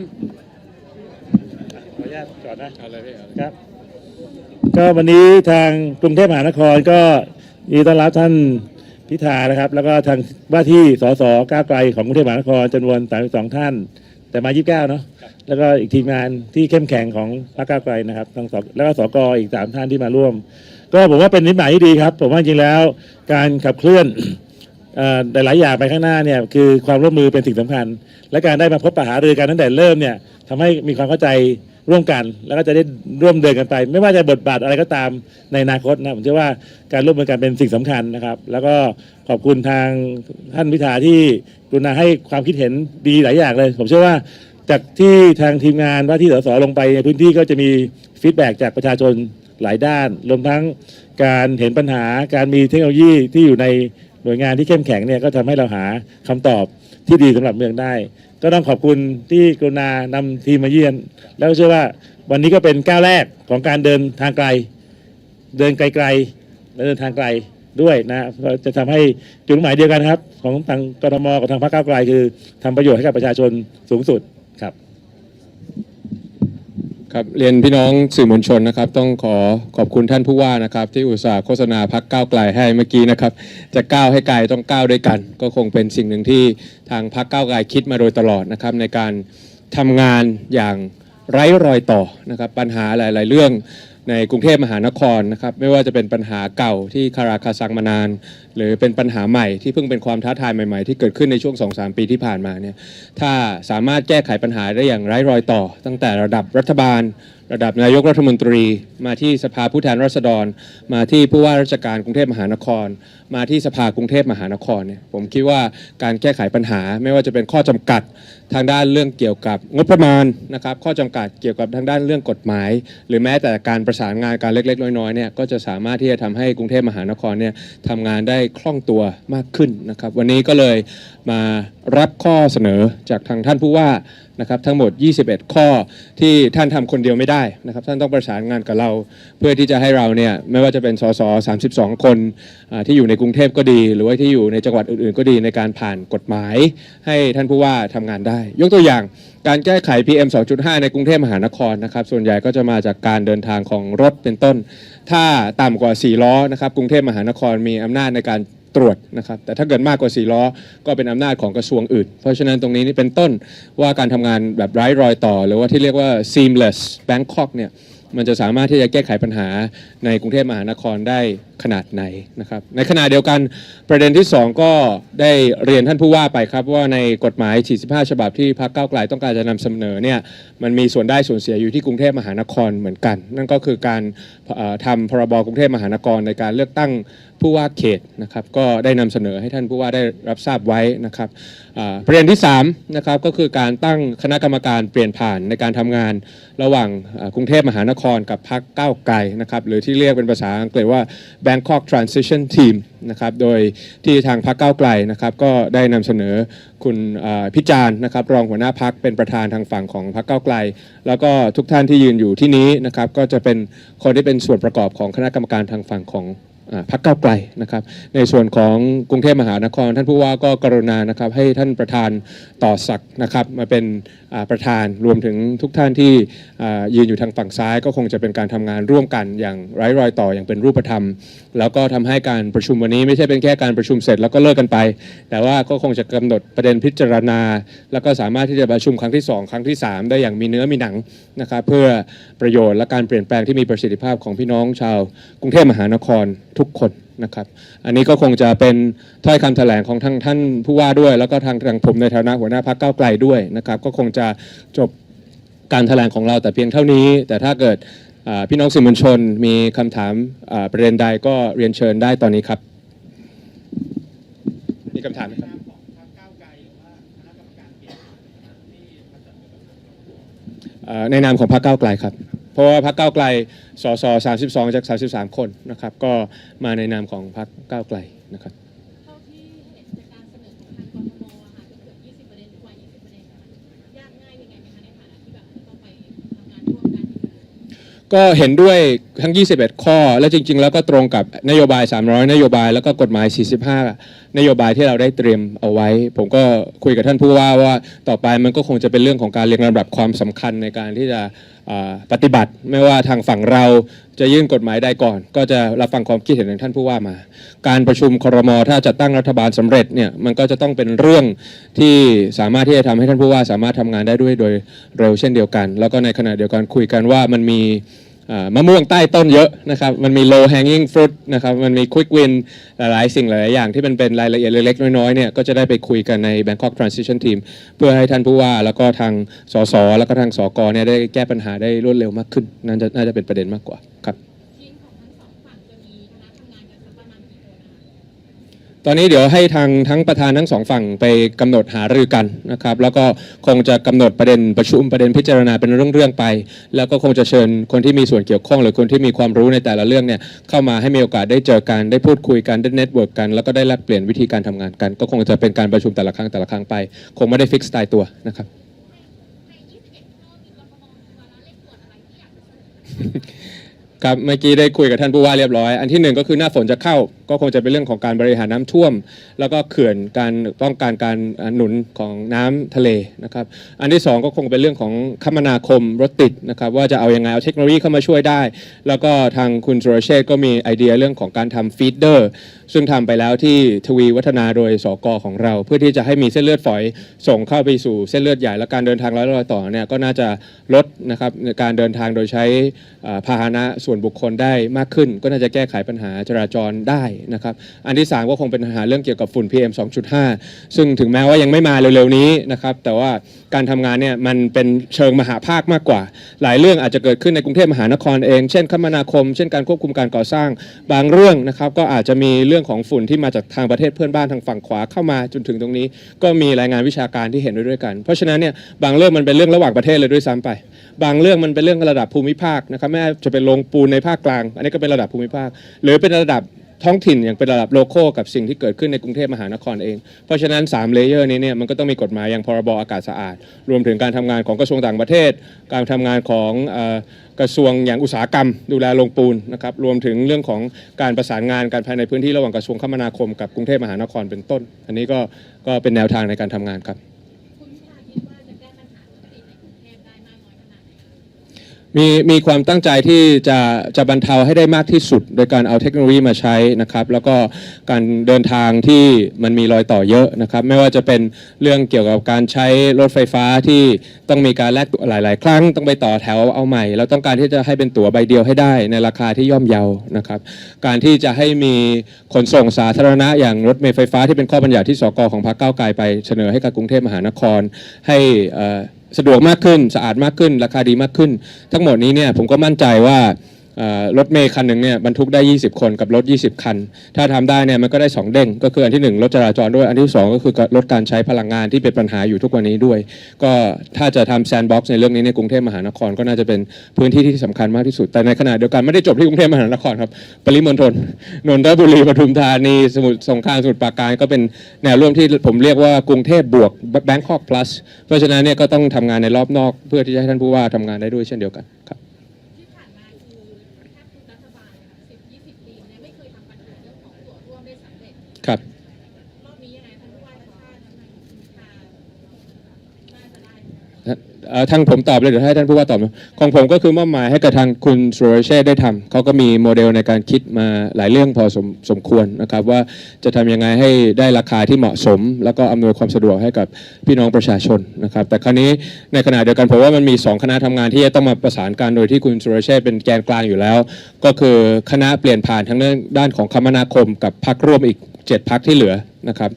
ขออนุญาตก่อนนะเอาเลยพี่เอาเลยครับ ก็วันนี้ทางกรุงเทพมหานครก็ยินดีต้อนรับท่านพิธานะครับ แล้วก็ทางว่าที่สสก้าวไกลของกรุงเทพมหานครจำนวน 32 ท่าน แต่มา 29 เนาะแล้วก็อีกทีมงานที่เข้มแข็งของพรรคก้าวไกลนะครับทั้งสแล้วก็สกอีกสามท่านที่มาร่วม ก็ผมว่าเป็นนิสัยที่ดีครับ ผมว่าจริงๆแล้วการขับเคลื่อนเอ่อ หลายๆอย่างไปข้างหน้าเนี่ยคือความร่วมมือเป็นสิ่งสำคัญ และการได้มาพบปะหารือกันตั้งแต่เริ่มเนี่ยทำให้มีความเข้าใจร่วมกันแล้วก็จะได้ร่วมเดินกันไป ไม่ว่าจะบทบาทอะไรก็ตามในอนาคตนะผมเชื่อว่าการร่วมมือกันเป็นสิ่งสำคัญนะครับ แล้วก็ขอบคุณทางท่านพิธาที่กรุณาให้ความคิดเห็นดีหลายอย่างเลย ผมเชื่อว่าจากที่ทางทีมงานว่าที่สสลงไปในพื้นที่ก็จะมีฟีดแบ็กจากประชาชนหลายด้าน รวมทั้งการเห็นปัญหาการมีเทคโนโลยีที่อยู่ใน หน่วยงานที่เข้มแข็งเนี่ยก็ทำให้เราหาคำตอบที่ดีสำหรับเมืองได้ ก็ต้องขอบคุณที่กรุณานำทีมมาเยือน แล้วเชื่อว่าวันนี้ก็เป็นก้าวแรกของการเดินทางไกล เดินไกลๆและเดินทางไกลด้วยนะก็จะทำให้จุดหมายเดียวกันครับ ของทางกรทมกับทางพรรคก้าวไกลคือทำประโยชน์ให้กับประชาชนสูงสุดครับ ครับเรียนพี่น้องสื่อมวลชนนะครับ ต้องขอขอบคุณท่านผู้ว่านะครับ ที่อุตส่าห์โฆษณาพักก้าวไกลให้เมื่อกี้นะครับ จะก้าวให้ไกลต้องก้าวด้วยกัน ก็คงเป็นสิ่งหนึ่งที่ทางพักก้าวไกลคิดมาโดยตลอดนะครับ ในการทำงานอย่างไร้รอยต่อนะครับ ปัญหาหลาย ๆ เรื่อง ในกรุงเทพมหานครนะครับไม่ว่าจะเป็นปัญหาเก่าที่คาราคาซังมานาน หรือเป็นปัญหาใหม่ที่เพิ่งเป็นความท้าทายใหม่ๆ ที่เกิดขึ้นในช่วง 2-3 ปีที่ผ่านมาเนี่ยถ้าสามารถแก้ไขปัญหาได้อย่างไร้รอยต่อ ตั้งแต่ระดับรัฐบาล ระดับนายกรัฐมนตรี มาที่สภาผู้แทนราษฎร มาที่ผู้ว่าราชการกรุงเทพมหานคร มาที่สภากรุงเทพมหานครเนี่ยผมคิดว่าการแก้ไขปัญหาไม่ว่าจะเป็นข้อจำกัดทางด้านเรื่องเกี่ยวกับงบประมาณนะครับข้อจำกัดเกี่ยวกับทางด้านเรื่องกฎหมาย หรือแม้แต่การประสานงานการเล็ก ๆ น้อยๆเนี่ยก็จะสามารถที่จะทำให้กรุงเทพมหานครเนี่ยทำงานได้คล่องตัวมากขึ้นนะครับ วันนี้ก็เลยมารับข้อเสนอจากทางท่านผู้ว่านะครับทั้งหมด 21 ข้อที่ท่านทำคนเดียวไม่ได้นะครับท่านต้องประสานงานกับเรา เพื่อที่จะให้เราเนี่ยไม่ว่าจะเป็นสส32 คนที่อยู่ในกรุงเทพก็ดี หรือว่าที่อยู่ในจังหวัดอื่นๆ ก็ดีในการผ่านกฎหมาย ให้ท่านผู้ว่าทำงานได้ ยกตัวอย่างการแก้ไข PM 2.5 ในกรุงเทพมหานครนะครับส่วนใหญ่ก็จะมาจากการเดินทางของรถเป็นต้น ถ้าต่ำกว่า 4 ล้อนะครับกรุงเทพมหานครมีอำนาจในการ ตรวจนะครับแต่ถ้าเกิดมากกว่า4ล้อก็เป็นอำนาจของกระทรวงอื่น เพราะฉะนั้นตรงนี้นี่เป็นต้นว่าการทำงานแบบไร้รอยต่อ หรือว่าที่เรียกว่า seamless Bangkok เนี่ย มันจะสามารถที่จะแก้ไขปัญหาในกรุงเทพมหานครได้ขนาดไหนนะครับในขณะเดียวกันประเด็นที่ 2 ก็ได้เรียนท่านผู้ว่าไปครับ ว่าในกฎหมาย 45 ฉบับที่พรรคก้าวไกลต้องการจะนำเสนอเนี่ยมันมีส่วนได้ส่วนเสียอยู่ที่กรุงเทพมหานครเหมือนกัน นั่นก็คือการเอ่อทำพรบกรุงเทพมหานครในการเลือกตั้งผู้ว่าเขตนะครับก็ได้นำเสนอให้ท่านผู้ว่าได้รับทราบไว้นะครับประเด็นที่3นะครับก็คือการตั้งคณะกรรมการเปลี่ยนผ่านในการทำงานระหว่างกรุงเทพมหานครกับพรรคก้าวไกลนะครับหรือที่เรียกเป็นภาษาอังกฤษว่า Bangkok Transition Team นะครับโดยที่ทางพรรคก้าวไกลนะครับก็ได้นำเสนอคุณพิจารณ์นะครับรองหัวหน้าพักเป็นประธานทางฝั่งของพรรคก้าวไกล แล้วก็ทุกท่านที่ยืนอยู่ที่นี้นะครับก็จะเป็นคนที่เป็นส่วนประกอบของคณะกรรมการทางฝั่งของ พรรคก้าไกลนะครับ ในส่วนของกรุงเทพมหานคร ท่านผู้ว่าก็กรุณานะครับให้ท่านประธานต่อศักดิ์นะครับ มาเป็นประธานรวมถึงทุกท่านที่ยืนอยู่ทางฝั่งซ้าย ก็คงจะเป็นการทำงานร่วมกันอย่างไร้รอยต่ออย่างเป็นรูปธรรม แล้วก็ทำให้การประชุมวันนี้ไม่ใช่เป็นแค่การประชุมเสร็จแล้วก็เลิกกันไป แต่ว่าก็คงจะกำหนดประเด็นพิจารณา แล้วก็สามารถที่จะประชุมครั้งที่ 2 ครั้งที่ 3 ได้อย่างมีเนื้อมีหนังนะครับเพื่อประโยชน์และการเปลี่ยนแปลงที่มีประสิทธิภาพของพี่น้องชาวกรุงเทพมหานครทุกคนนะครับ อันนี้ก็คงจะเป็นถ้อยคำแถลงของทางท่านผู้ว่าด้วย แล้วก็ทางทางผมในฐานะหัวหน้าพรรคก้าไกลด้วยนะครับ ก็คงจะจบการแถลงของเราแต่เพียงเท่านี้ แต่ถ้าเกิดพี่น้องสื่อมวลชนมีคำถามประเด็นใดก็เรียนเชิญได้ตอนนี้ครับ มีคำถามไหมครับในนามของพรรคก้าวไกลครับ ราะว่าพรรคก้าไกล สส32 จาก 33 คนนะครับก็มาในนามของพรรคก้าไกลนะครับก็เห็นด้วยทั้ง 21 ข้อ และจริง ๆ แล้วก็ตรงกับนโยบาย 300 นโยบาย แล้วก็กฎหมาย 45 นโยบายที่เราได้เตรียมเอาไว้ ผมก็คุยกับท่านผู้ว่าว่าต่อไปมันก็คงจะเป็นเรื่องของการเรียงลำดับความสำคัญในการที่จะปฏิบัติ ไม่ว่าทางฝั่งเราจะยื่นกฎหมายใดก่อน ก็จะรับฟังความคิดเห็นของท่านผู้ว่ามา การประชุมครมถ้าจะตั้งรัฐบาลสำเร็จเนี่ยมันก็จะต้องเป็นเรื่องที่สามารถที่จะทำให้ท่านผู้ว่าสามารถทำงานได้ด้วยโดยเร็วเช่นเดียวกัน แล้วก็ในขณะเดียวกันคุยกันว่ามันมี มะม่วงใต้ต้นเยอะนะครับมันมี low hanging fruit นะครับมันมี quick win หลายๆ สิ่งหลายๆอย่างที่มันเป็นรายละเอียดเล็กๆน้อยๆเนี่ยก็จะได้ไปคุยกันใน Bangkok Transition Team เพื่อให้ท่านผู้ว่าแล้วก็ทางสสแล้วก็ทางสกเนี่ยได้แก้ปัญหาได้รวดเร็วมากขึ้นนั่นจะน่าจะเป็นประเด็นมากกว่า ตอนนี้เดี๋ยวให้ทางทั้งประธานทั้งสองฝั่งไปกำหนดหารือกันนะครับ แล้วก็คงจะกำหนดประเด็นประชุมประเด็นพิจารณาเป็นเรื่องๆไป แล้วก็คงจะเชิญคนที่มีส่วนเกี่ยวข้อง หรือคนที่มีความรู้ในแต่ละเรื่องเนี่ยเข้ามาให้มีโอกาสได้เจอกันได้พูดคุยกันได้เน็ตเวิร์กกันแล้วก็ได้แลกเปลี่ยนวิธีการทำงานกัน ก็คงจะเป็นการประชุมแต่ละครั้งแต่ละครั้งไป คงไม่ได้ฟิกซ์ตายตัวนะครับ ครับเมื่อกี้ได้คุยกับท่านผู้ว่าเรียบร้อย อันที่หนึ่งก็คือหน้าฝนจะเข้า ก็คงจะเป็นเรื่องของการบริหารน้ำท่วม แล้วก็เขื่อนการป้องกันการหนุนของน้ำทะเลนะครับ อันที่สองก็คงเป็นเรื่องของคมนาคมรถติดนะครับว่าจะเอายังไงเอาเทคโนโลยีเข้ามาช่วยได้ แล้วก็ทางคุณสุรเชษก็มีไอเดียเรื่องของการทำฟีดเดอร์ซึ่งทำไปแล้วที่ทวีวัฒนาโดยสกของเรา เพื่อที่จะให้มีเส้นเลือดฝอยส่งเข้าไปสู่เส้นเลือดใหญ่และการเดินทางร้อยรอยต่อเนี่ยก็น่าจะลดนะครับการเดินทางโดยใช้พาหนะสวนบุคคลได้มากขึ้น ก็น่าจะแก้ไขปัญหาจราจรได้นะครับ อันที่ 3 ก็คงเป็นปัญหาเรื่องเกี่ยวกับฝุ่น PM 2.5 ซึ่งถึงแม้ว่ายังไม่มาเร็วๆนี้นะครับ แต่ว่า การทำงานเนี่ยมันเป็นเชิงมหาภาคมากกว่า หลายเรื่องอาจจะเกิดขึ้นในกรุงเทพมหานครเอง เช่นคมนาคม เช่นการควบคุมการก่อสร้าง บางเรื่องนะครับก็อาจจะมีเรื่องของฝุ่นที่มาจากทางประเทศเพื่อนบ้านทางฝั่งขวาเข้ามาจนถึงตรงนี้ ก็มีรายงานวิชาการที่เห็นด้วยด้วยกัน เพราะฉะนั้นเนี่ยบางเรื่องมันเป็นเรื่องระหว่างประเทศเลยด้วยซ้ำไป บางเรื่องมันเป็นเรื่องระดับภูมิภาคนะครับไม่ว่าจะเป็นโรงปูนในภาคกลาง อันนี้ก็เป็นระดับภูมิภาค หรือเป็นระดับ ท้องถิ่นอย่างเป็นระดับโลโก้กับสิ่งที่เกิดขึ้นในกรุงเทพมหานครเอง เพราะฉะนั้น 3 เลเยอร์นี้เนี่ยมันก็ต้องมีกฎหมายอย่างพรบอากาศสะอาด รวมถึงการทำงานของกระทรวงต่างประเทศ การทำงานของอกระทรวงอย่างอุตสาหกรรม ดูแลโรงปูนนะครับรวมถึงเรื่องของการประสานงานการภายในพื้นที่ระหว่างกระทรวงคมนาคมกับกรุงเทพมหานครเป็นต้น อันนี้ก็ก็เป็นแนวทางในการทำงานครับ มีมีความตั้งใจที่จะจะบรรเทาให้ได้มากที่สุด โดยการเอาเทคโนโลยีมาใช้นะครับ แล้วก็การเดินทางที่มันมีรอยต่อเยอะนะครับ ไม่ว่าจะเป็นเรื่องเกี่ยวกับการใช้รถไฟฟ้าที่ต้องมีการแลกตั๋วหลาย ๆ ครั้งต้องไปต่อแถวเอาใหม่ เราต้องการที่จะให้เป็นตั๋วใบเดียวให้ได้ในราคาที่ย่อมเยานะครับ การที่จะให้มีขนส่งสาธารณะอย่างรถเมล์ไฟฟ้าที่เป็นข้อบัญญัติที่สกของพรรคก้าวไกลไปเสนอให้กับกรุงเทพมหานครให้อ่อ สะดวกมากขึ้น สะอาดมากขึ้น ราคาดีมากขึ้น ทั้งหมดนี้เนี่ยผมก็มั่นใจว่า รถเมย์คันหนึ่งเนี่ยบรรทุกได้ 20 คนกับรถ 20 คัน ถ้าทำได้เนี่ยมันก็ได้ 2 เด้ง ก็คืออันที่1ลดจราจรด้วย อันที่ 2 ก็คือลดการใช้พลังงานที่เป็นปัญหาอยู่ทุกวันนี้ด้วย ก็ถ้าจะทำแซนด์บ็อกซ์ในเรื่องนี้ในกรุงเทพมหานครก็น่าจะเป็นพื้นที่ที่สำคัญมากที่สุด แต่ในขณะเดียวกันไม่ได้จบที่กรุงเทพมหานครครับปริมณฑลนนทบุรีปทุมธานีสมุทรสงครามสมุทรปราการก็เป็นแนวร่วมที่ผมเรียกว่ากรุงเทพบวก Bangkok plus เพราะฉะนั้นเนี่ยก็ต้องทำงานในรอบนอก เพื่อที่จะให้ท่านผู้ว่าทำงานได้ด้วยเช่นเดียวกันครับ เอ่อทางผมตอบเลยเดี๋ยวให้ท่านผู้ว่าตอบนะของผมก็คือมอบหมายให้กับทางคุณสุรเชษฐ์ได้ทำเขาก็มีโมเดลในการคิดมาหลายเรื่องพอสมสมควรนะครับ ว่าจะทำยังไงให้ได้ราคาที่เหมาะสม แล้วก็อำนวยความสะดวกให้กับพี่น้องประชาชนนะครับ แต่คราวนี้ในขณะเดียวกันผมว่ามันมี 2 คณะทำงานที่จะต้องมาประสานกันโดยที่คุณสุรเชษฐ์เป็นแกนกลางอยู่แล้ว ก็คือคณะเปลี่ยนผ่านทั้งเรื่องด้านของคมนาคมกับพักร่วมอีก 7พักที่เหลือนะครับ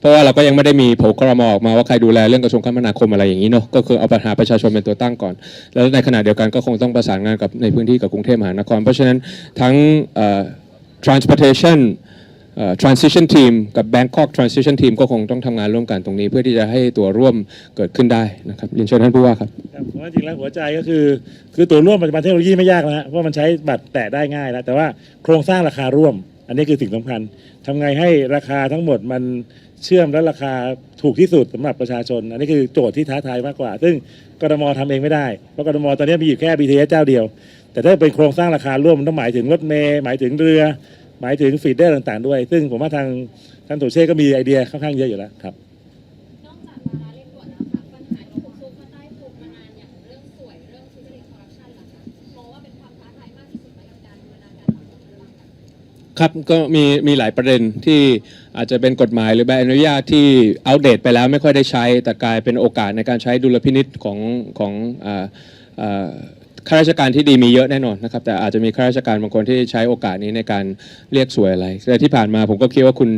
เพราะว่าเราก็ยังไม่ได้มีโผล่ครมออกมาว่าใครดูแลเรื่องกระทรวงคมนาคมอะไรอย่างนี้เนาะก็คือเอาปัญหาประชาชนเป็นตัวตั้งก่อน แล้วในขณะเดียวกันก็คงต้องประสานงานกับในพื้นที่กับกรุงเทพมหานคร เพราะฉะนั้นทั้ง transportation transition team กับ Bangkok transition team ก็คงต้องทำงานร่วมกันตรงนี้ เพื่อที่จะให้ตัวร่วมเกิดขึ้นได้นะครับเรียนเชิญท่านผู้ว่าครับครับผมว่าจริงแล้วหัวใจก็คือ คือตัวร่วมปัจจุบันเทคโนโลยีไม่ยากแล้วฮะเพราะมันใช้บัตรแตะได้ง่ายแล้วแต่ว่าโครงสร้างราคาร่วม อันนี้คือสิ่งสำคัญ ทำไงให้ราคาทั้งหมดมันเชื่อมและราคาถูกที่สุดสำหรับประชาชน อันนี้คือโจทย์ที่ท้าทายมากกว่า ซึ่งกรทมทำเองไม่ได้ เพราะกรทมตอนนี้มีอยู่แค่ BTS เจ้าเดียว แต่ถ้าเป็นโครงสร้างราคาร่วมมันต้องหมายถึงรถเมย์หมายถึงเรือ หมายถึงฟีดเดอร์ต่างๆ ด้วย ซึ่งผมว่าทางท่านตุเช่ก็มีไอเดียค่อนข้างเยอะอยู่แล้วครับ ครับก็มีมีหลายประเด็นที่อาจจะเป็นกฎหมายหรือใบอนุญาตที่อัปเดตไปแล้วไม่ค่อยได้ใช้ แต่กลายเป็นโอกาสในการใช้ดุลพินิษของของอ่าอ่า ข้าราชการที่ดีมีเยอะแน่นอนนะครับ แต่อาจจะมีข้าราชการบางคนที่ใช้โอกาสนี้ในการเรียกสวยอะไรแต่ที่ผ่านมาผมก็คิดว่าคุณ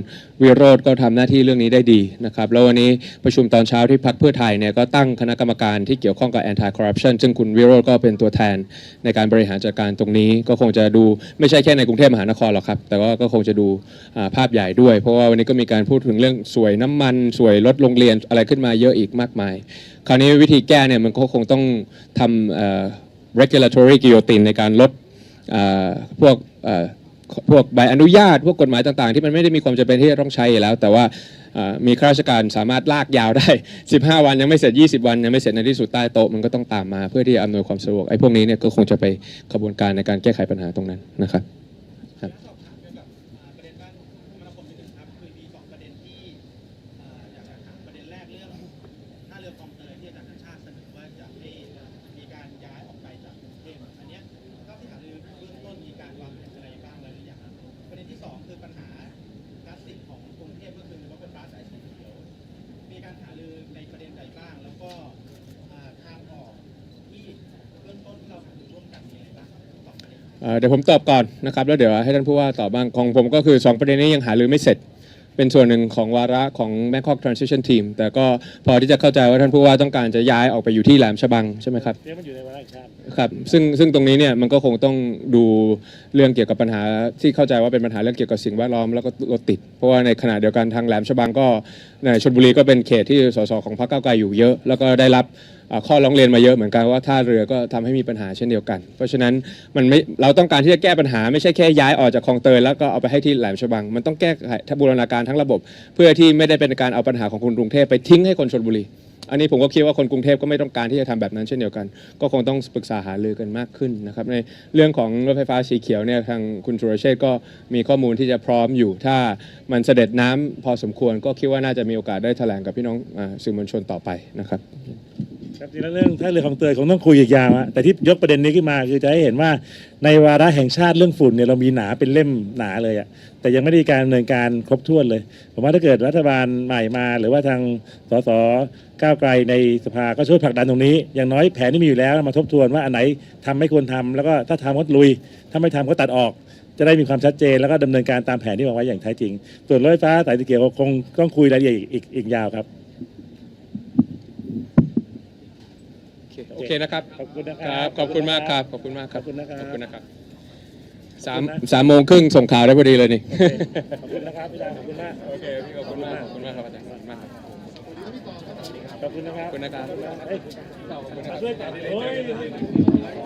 วิโรธก็ทำหน้าที่เรื่องนี้ได้ดีนะครับแล้ววันนี้ประชุมตอนเช้าที่พักเพื่อไทยเนี่ยก็ตั้งคณะกรรมการที่เกี่ยวข้องกับ anti corruption ซึ่งคุณวิโรธก็เป็นตัวแทนในการบริหารจัดการตรงนี้ ก็คงจะดูไม่ใช่แค่ในกรุงเทพมหานครหรอกครับ แต่ว่าก็คงจะดูภาพใหญ่ด้วย เพราะว่าวันนี้ก็มีการพูดถึงเรื่องสวยน้ำมันสวยรถโรงเรียนอะไรขึ้นมาเยอะอีกมากมาย คราวนี้วิธีแก้เนี่ยมันก็คงต้องทำ regulatory guillotine ในการลดพวกพวกใบอนุญาต พวกกฎหมายต่างๆ ที่มันไม่ได้มีความจำเป็นที่จะต้องใช้แล้ว แต่ว่ามีข้าราชการสามารถลากยาวได้ 15 วันยังไม่เสร็จ 20 วันยังไม่เสร็จในที่สุดใต้โต๊ะมันก็ต้องตามมา เพื่อที่จะอำนวยความสะดวกไอ้พวกนี้เนี่ยก็คงจะไปขบวนการในการแก้ไขปัญหาตรงนั้นนะครับ เด็นเอ่อเดี๋ยวผมตอบก่อนนะครับแล้วเดี๋ยวให้ท่านผู้ว่าตอบบ้างของผมก็คือ 2 ประเด็นนี้ยังหารือไม่เสร็จ เป็นส่วนหนึ่งของวาระของ Bangkok Transition Team แต่ก็พอที่จะเข้าใจว่าท่านผู้ว่าต้องการจะย้ายออกไปอยู่ที่แหลมฉบังใช่ไหมครับเนี่ยมันอยู่ในวาระแห่งชาติครับซึ่งซึ่งตรงนี้เนี่ยมันก็คงต้องดูเรื่องเกี่ยวกับปัญหาที่เข้าใจว่าเป็นปัญหาเรื่องเกี่ยวกับสิ่งแวดล้อมแล้วก็รถติด เพราะว่าในขณะเดียวกันทางแหลมฉบังก็ในชลบุรีก็เป็นเขตที่สสของพรรคก้าวไกลอยู่เยอะ แล้วก็ได้รับอ่า ข้อร้องเรียนมาเยอะเหมือนกันว่าท่าเรือก็ทำให้มีปัญหาเช่นเดียวกัน เพราะฉะนั้นมันไม่เราต้องการที่จะแก้ปัญหาไม่ใช่แค่ย้ายออกจากคลองเตยแล้วก็เอาไปให้ที่แหลมฉบัง มันต้องแก้ไขบูรณาการทั้งระบบ เพื่อที่ไม่ได้เป็นการเอาปัญหาของคนกรุงเทพไปทิ้งให้คนชลบุรีอันนี้ผมก็คิดว่าคนกรุงเทพก็ไม่ต้องการที่จะทำแบบนั้นเช่นเดียวกัน ก็คงต้องปรึกษาหารือกันมากขึ้นนะครับในเรื่องของรถไฟฟ้าสีเขียวเนี่ยทางคุณสุรเชษก็มีข้อมูลที่จะพร้อมอยู่ ถ้ามันเสด็จน้ำพอสมควร ก็คิดว่าน่าจะมีโอกาสได้แถลงกับพี่น้องอสื่อมวลชนต่อไปนะครับ ครับจริงแล้วเรื่องถ้าเรือของเตยคงต้องคุยอีกยาวอะแต่ที่ยกประเด็นนี้ขึ้นมาคือจะให้เห็นว่าในวาระแห่งชาติเรื่องฝุ่นเนี่ยเรามีหนาเป็นเล่มหนาเลยอะแต่ยังไม่ได้มีการดำเนินการครบถ้วนเลย ผมว่าถ้าเกิดรัฐบาลใหม่มา หรือว่าทางสสก้าวไกลในสภาก็ช่วยผลักดันตรงนี้ อย่างน้อยแผนที่มีอยู่แล้วมาทบทวนว่าอันไหนทำไม่ควรทำแล้วก็ถ้าทำก็ลุย ถ้าไม่ทำก็ตัดออกจะได้มีความชัดเจนแล้วก็ดำเนินการตามแผนที่วางไว้อย่างแท้จริง ส่วนรถไฟฟ้าสายสีเขียวคงต้องคุยรายละเอียดอีกอีกยาวครับ โอเคนะครับ ขอบคุณนะคครัรับ บ ขอบคุณมากครับ ขอบคุณมากครับ ขอบคุณนะครับ ขอบคุณนะครับสามสามโมงครึ่งส่งข่าวได้พอดีเลยนี่ ขอบคุณนะครับพี่ดาวขอบคุณมาก โอเคพี่ขอบคุณมาก ขอบคุณมากครับอาจารย์ขอบคุณมากครับ ขอบคุณนะครับขอบคุณนะครับ เอ้ยมาช่วยกันโอ้ยพอเลย